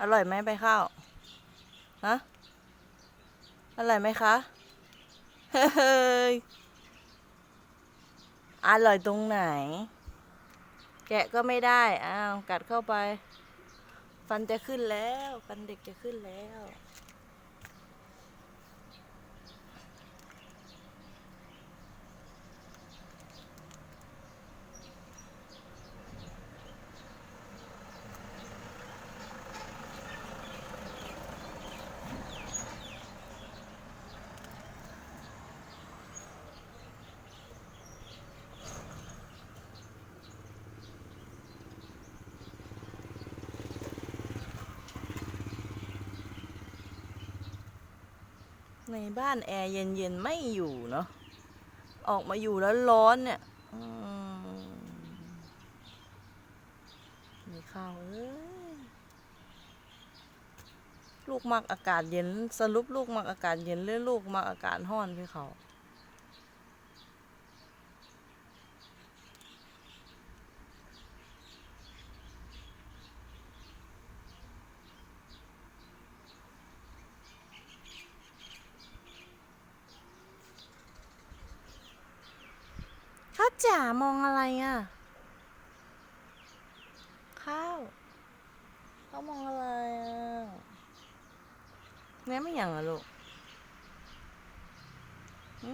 อร่อยไหมใบข้าว ฮะ อร่อยไหมคะ เฮ้ย อร่อยตรงไหน แกะก็ไม่ได้ อ้าว กัดเข้าไป ฟันจะขึ้นแล้ว ฟันเด็กจะขึ้นแล้ว ในบ้านแอร์เย็นๆ ไม่อยู่เนาะ ออกมาอยู่แล้วร้อนเนี่ยมีข้าเอ้ย ลูกมักอากาศเย็น สรุปลูกมักอากาศเย็นหรือลูกมักอากาศห้อนพี่เขา จ๋ามองอะไรอะ ข้าวเขามองอะไรอะแม่ไม่อย่างอะลูกหึ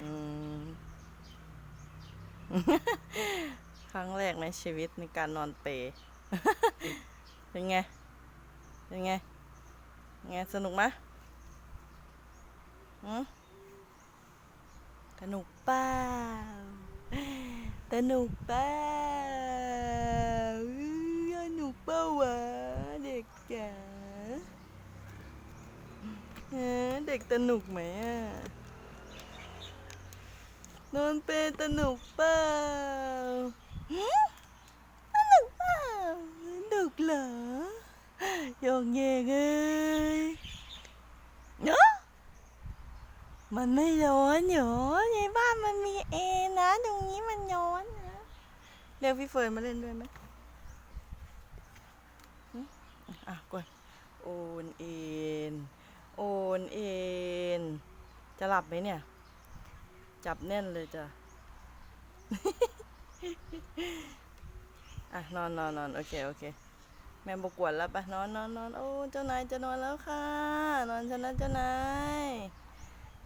อืม ครั้งแรกในชีวิตในการนอนเปรย์เป็นไง เป็นไง ไงสนุกไหมหืมสนุกเปล่าสนุกเปล่าอื้อสนุกเปล่าวะเด็กจ๋าเด็กสนุกไหมอะนอนเปรย์สนุกเปล่าหืมสนุกเปล่าสนุกเหรอ โยงเยงเอ้ยเนาะมันไม่ร้อนเหรอในบ้านมันมีเอนะ ตรงนี้มันร้อนนะเรียกพี่เฟิร์นมาเล่นด้วยไหมอะกดโอนเอ็นโอนเอ็นจะหลับไหมเนี่ย จับแน่นเลยจ้ะอะนอนนอนนอนโอเค โอเค ม่บกวนแล้วปะนอนนอนนอนโอ้เจ้านายจะนอนแล้วค่ะ นอนชนะเจ้านาย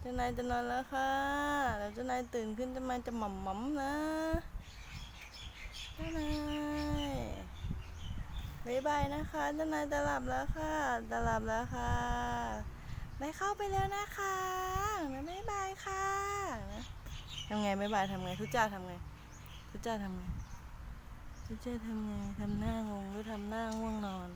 เจ้านายจะนอนแล้วค่ะแล้วเจ้านายตื่นขึ้นจ้านาจะหม่ำหม่ำนะเจ้านายบายบายนะคะเจ้านายจะหลับแล้วค่ะจะหลับแล้วค่ะได้เข้าไปแล้วนะคะนะบายบายค่ะนะทำไงบายบายทำไงทุจ้าทำไงทุจ้าทำไง ทุจ้าทำไงทำหน้างงหรือทำหน้าง่วงนอน